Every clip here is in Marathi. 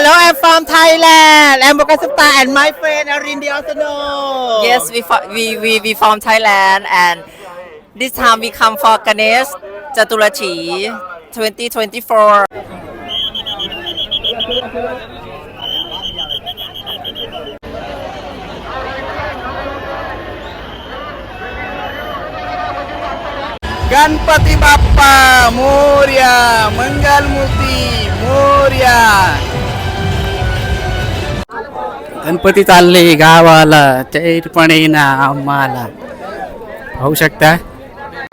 Hello, I'm from Thailand. I'm Bokasupta and my friend Arin Diosano. Yes, we, we, we, we from Thailand and this time we come for Ganesh Chaturachi 2024. Ganpati Bappa Moria Mangalmuti Moria Ganpati चालले गावाला चैरपणे ना आम्हाला. पाहू शकता?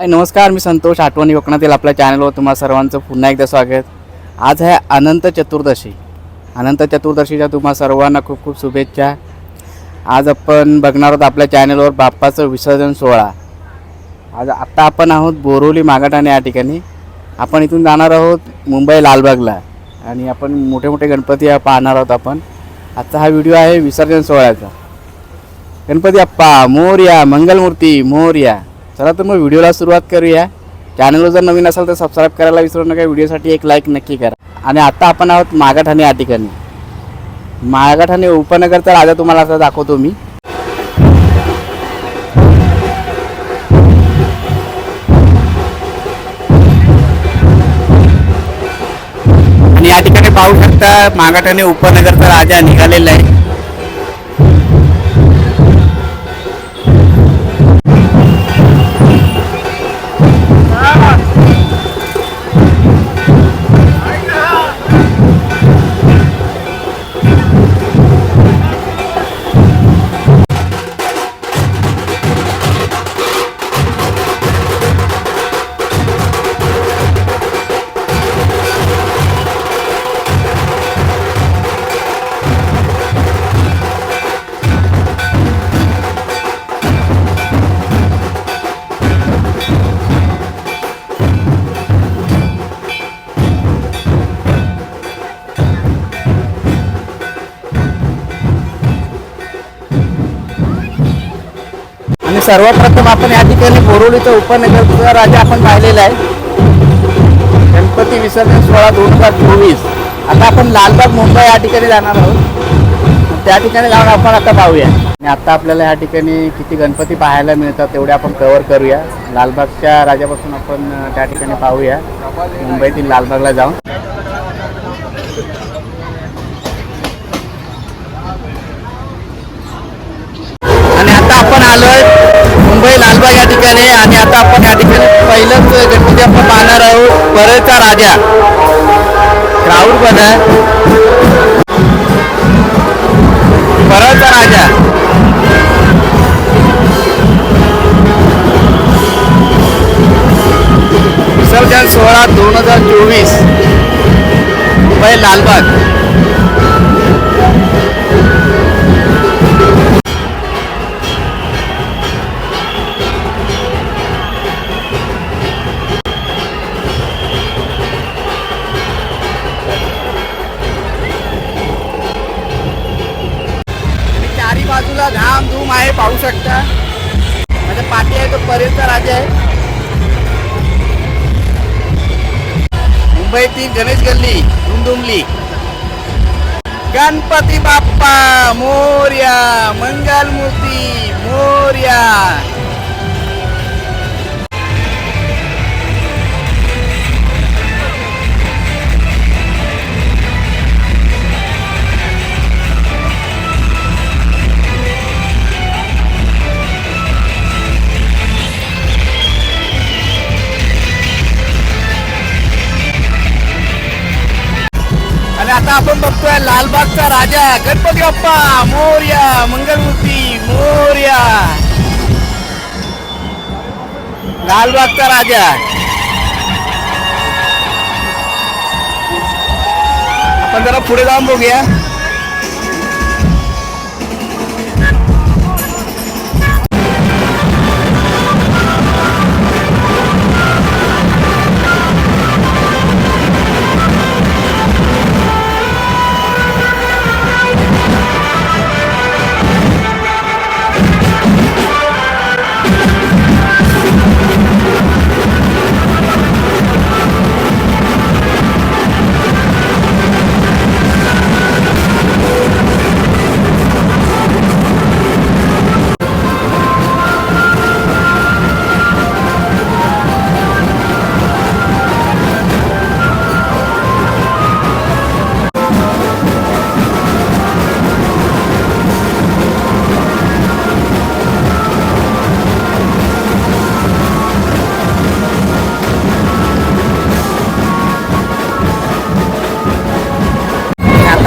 नमस्कार मी संतोष आठवणी कोकणातील आपल्या चॅनलवर तुम्हा सर्वांचं पुन्हा एकदा स्वागत. आज आहे अनंत चतुर्दशी. अनंत चतुर्दशीच्या तुम्हा सर्वांना खूप खूप शुभेच्छा. आज आपण बघणार आहोत आपल्या चॅनलवर बाप्पाचं विसर्जन सोहळा. आज आत्ता आपण आहोत बोरोली मागाठाणे या ठिकाणी. आपण इथून जाणार आहोत मुंबई लालबागला. आणि आपण मोठे मोठे गणपती पाहणार आहोत आपण. आजचा हा व्हिडिओ आहे विसर्जन सोहळ्याचा. गणपती अप्पा मोर्या मंगलमूर्ती मोर्या. चला तर मग व्हिडिओला सुरुवात करूया. चॅनलवर जर नवीन असाल तर सबस्क्राईब करायला विसरू नका. व्हिडिओसाठी एक लाईक नक्की करा. आणि आत्ता आपण आहोत मागाठाणे या ठिकाणी. मागाठाणे उपनगरचा राजा तुम्हाला असं दाखवतो मी. पाहू शकता मागाठाणे उपनगरचा राजा निघालेला आहे. आणि सर्वप्रथम आपण या ठिकाणी बोरोलीचा उपनगरचा राजा आपण पाहिलेला आहे. गणपती विसर्जन सोळा दोन हजार चोवीस. आता आपण लालबाग मुंबई या ठिकाणी जाणार आहोत. त्या ठिकाणी जाऊन आपण आता पाहूया. आणि आता आपल्याला या ठिकाणी किती गणपती पाहायला मिळतात तेवढे आपण कव्हर करूया. लालबागच्या राजापासून आपण त्या ठिकाणी पाहूया. मुंबईतील लालबागला जाऊन आणि आता आपण आलोय मुंबई लालबाग या ठिकाणी आणि आता आपण या ठिकाणी पहिलंच गणपती आपण पाहणार आहोत. परळचा राजा. क्राऊड पण आहे. परळचा राजा. विसर्जन सोहळा दोन हजार चोवीस. मुंबई लालबाग. आहे पाहू शकता. माझ्या पाठी आहे तो पर्यंत राजा आहे. मुंबईतील गणेश गल्ली दुमदुमली गणपती बाप्पा मोर्या. आणि आता आपण बघतोय लालबागचा राजा गणपती बाप्पा मोर्या मंगलमूर्ती मोर्या. लालबागचा राजा. आपण जरा पुढे जाऊन बघूया.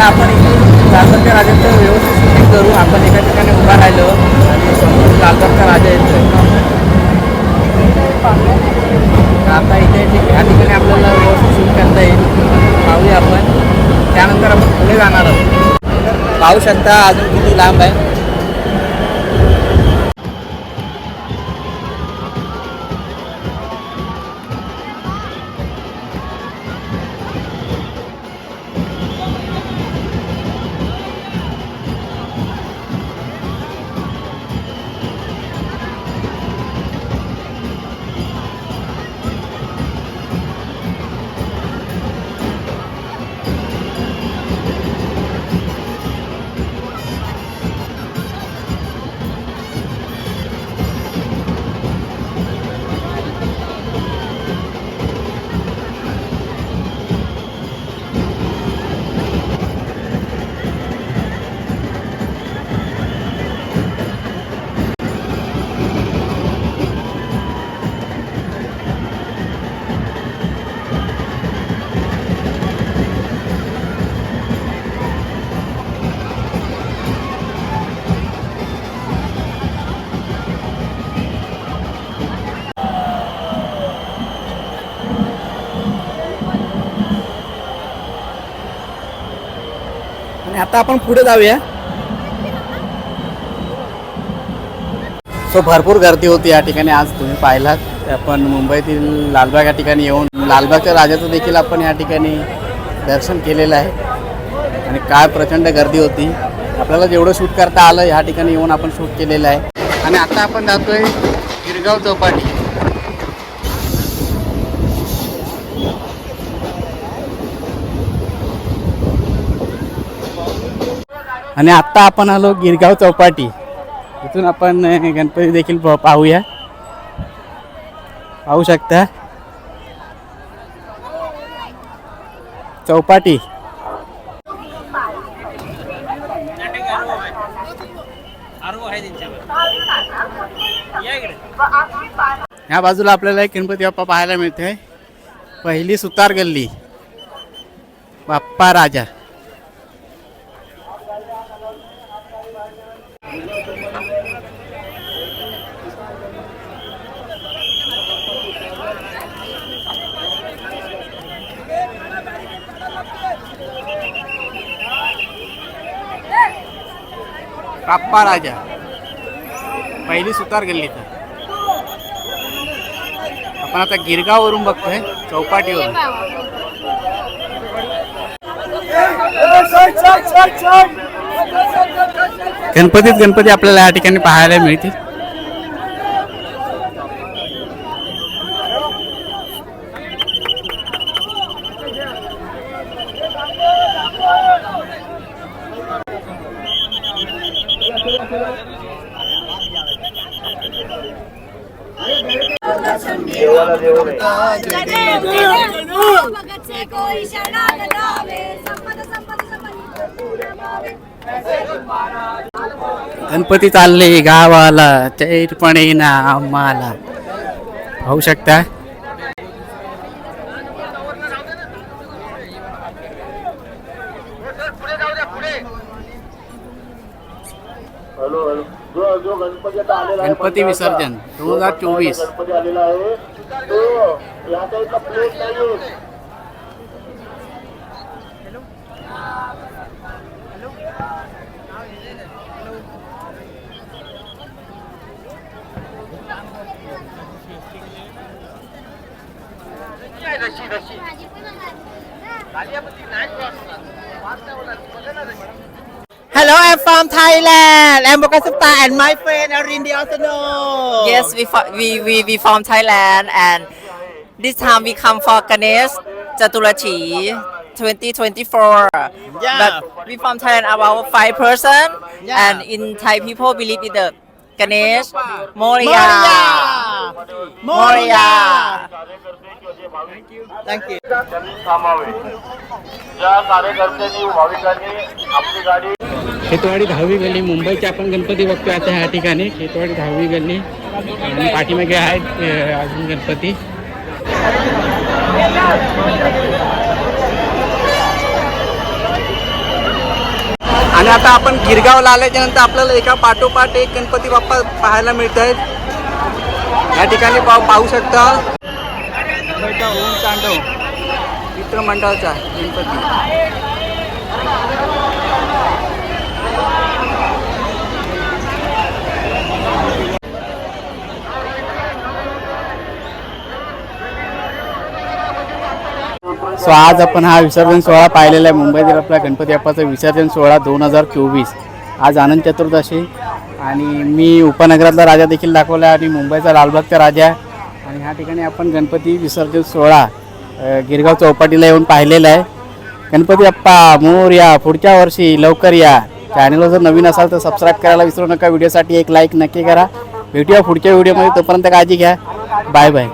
आता आपण इथे लालबागच्या राजाचं व्यवस्थित शूटिंग करू आपण एका ठिकाणी उभा राहिलो आणि समोर लालबागचा राजा येतोय. आता इथे ह्या ठिकाणी आपल्याला व्यवस्थित शूट करता येईल. पाहूया आपण. त्यानंतर आपण पुढे जाणार आहोत. पाहू शकता अजून किती लांब आहे. आता आपण पुढे जाऊया. सो भरपूर गर्दी होती या ठिकाणी. आज तुम्ही पाहिलात. आपण मुंबईतील लालबाग या ठिकाणी येऊन लालबागच्या राजाचं देखील आपण या ठिकाणी दर्शन केलेलं आहे. आणि काय प्रचंड गर्दी होती. आपल्याला जेवढं शूट करता आलं ह्या ठिकाणी येऊन आपण शूट केलेलं आहे. आणि आता आपण जातोय गिरगाव चौपाटी. आणि आत्ता आपण आलो गिरगाव चौपाटी. इथून आपण गणपती देखील पाहूया. पाहू शकता. चौपाटी. ह्या बाजूला आपल्याला एक गणपती बाप्पा पाहायला मिळते पहिली सुतार गल्ली. बाप्पा राजा. काप्पा राजा. पहिली सुतार गल्ली तर आपण आता गिरगाववरून बघतोय चौपाटीवरून. गणपतीत गणपती आपल्याला या ठिकाणी पाहायला मिळतील. गणपती चालले गावाला चैरपणे ना आम्हाला. पाहू शकता? जो जो गणपती आता आलेला आहे गणपती विसर्जन दोन हजार चोवीस. गणपती आलेला आहे तो या साईडला प्लेट नाही Hello, I'm from Thailand. I'm Bokasupta and my friend Arindi also know. Yes, we, fo- we, we, we from Thailand and this time we come for Ganesh Chaturachi 2024. Yeah. But we from Thailand about five person Yeah. and in Thai people believe in the Ganesh Moria. Moria. Moria. Thank you. त्यांनी थांबावे ज्या कार्यकर्त्यांनी भाविकांनी आपली गाडी खेतवाडी दहावी गल्ली मुंबईची आपण गणपती बघतोय आता ह्या ठिकाणी. खेतवाडी दहावी गल्ली. आणि पाठीमागे आहेत अजून गणपती. आणि आता आपण गिरगावला आल्याच्यानंतर आपल्याला एका पाठोपाठ एक गणपती बाप्पा पाहायला मिळत आहेत या ठिकाणी पाहू पाहू शकता. ओम तांडव चित्रमंडळाचा गणपती. सो आज आपण हा विसर्जन सोहळा पाहिलेला आहे. मुंबईतील आपला गणपती बाप्पाचा विसर्जन सोहळा दोन हजार चोवीस. आज आनंद चतुर्दशी. आणि मी उपनगरातला राजा देखील दाखवला आहे आणि मुंबईचा लालबागचा राजा आहे. आणि ह्या ठिकाणी आपण गणपती विसर्जन सोहळा गिरगाव चौपाटीला येऊन पाहिलेला आहे. गणपती बाप्पा मोर या पुढच्या वर्षी लवकर या. चॅनलवर जर नवीन असाल तर सबस्क्राईब करायला विसरू नका. व्हिडिओसाठी एक लाईक नक्की करा. भेटूया पुढच्या व्हिडिओमध्ये तोपर्यंत काळजी घ्या. Bye bye